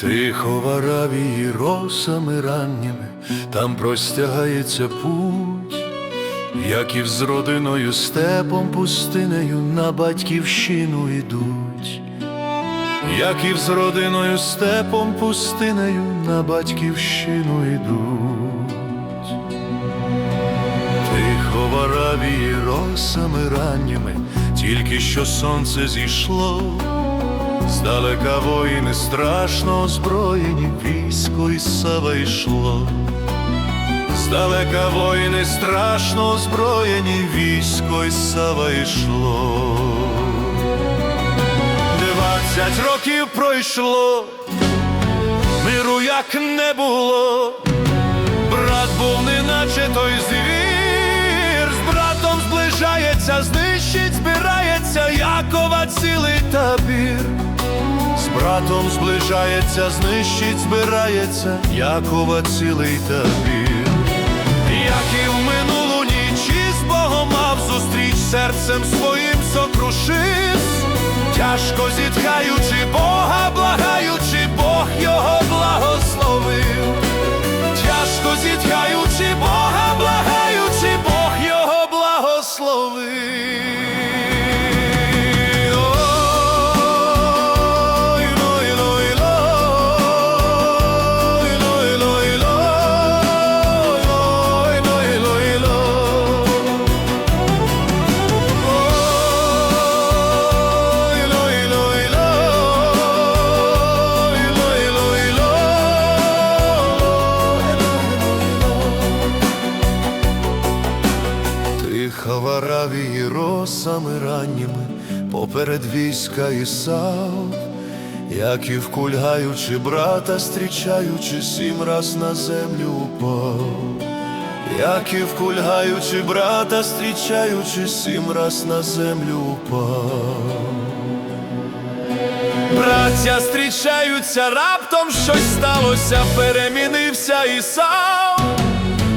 Тихо в Аравії росами ранніми, там простягається путь, як і з родиною степом пустинею на батьківщину йдуть, як і з родиною степом пустинею на батьківщину йдуть. Тихо в Аравії росами ранніми, тільки що сонце зійшло. Здалека воїни страшно озброєні, військо і сава йшло. Здалека воїни страшно озброєні, військо і сава йшло. Двадцять років пройшло, миру як не було, брат був неначе той звір, з братом зближається, знищить, збирається Якова цілий табір. Братом зближається, знищить, збирається Якова цілий табір. Як і в минулу ніч із Богом мав зустріч серцем своїм сокрушись, тяжко зітхаючи Бога, благаючи, Бог його благословив. Росами ранніми поперед війська Ісав, як і вкульгаючи брата, стрічаючи, сім раз на землю упав. Як і вкульгаючи брата, стрічаючи, сім раз на землю упав. Браття зустрічаються, раптом щось сталося, перемінився Ісав.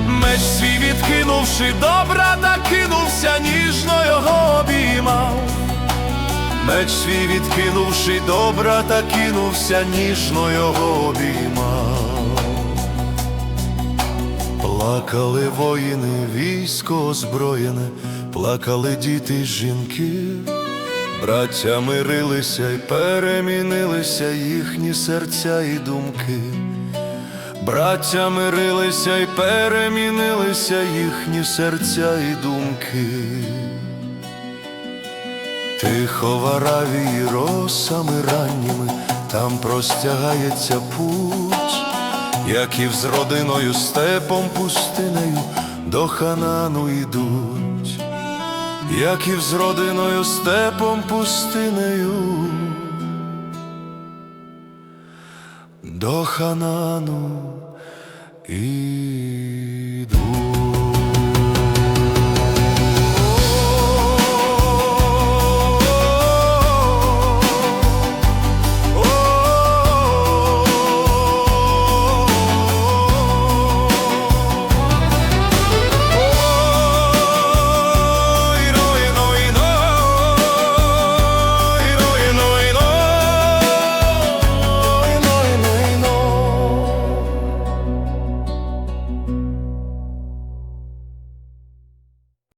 Меч свій відкинувши до Меч свій відкинувши до брата, кинувся, ніжно його обіймав. Плакали воїни, військо озброєне, плакали діти жінки. Браття мирилися й перемінилися їхні серця і думки. Браття мирилися й перемінилися їхні серця і думки. Тихо в Аравії росами ранніми, там простягається путь, як і з родиною степом пустинею до ханану йдуть, як і з родиною степом пустинею до ханану йдуть.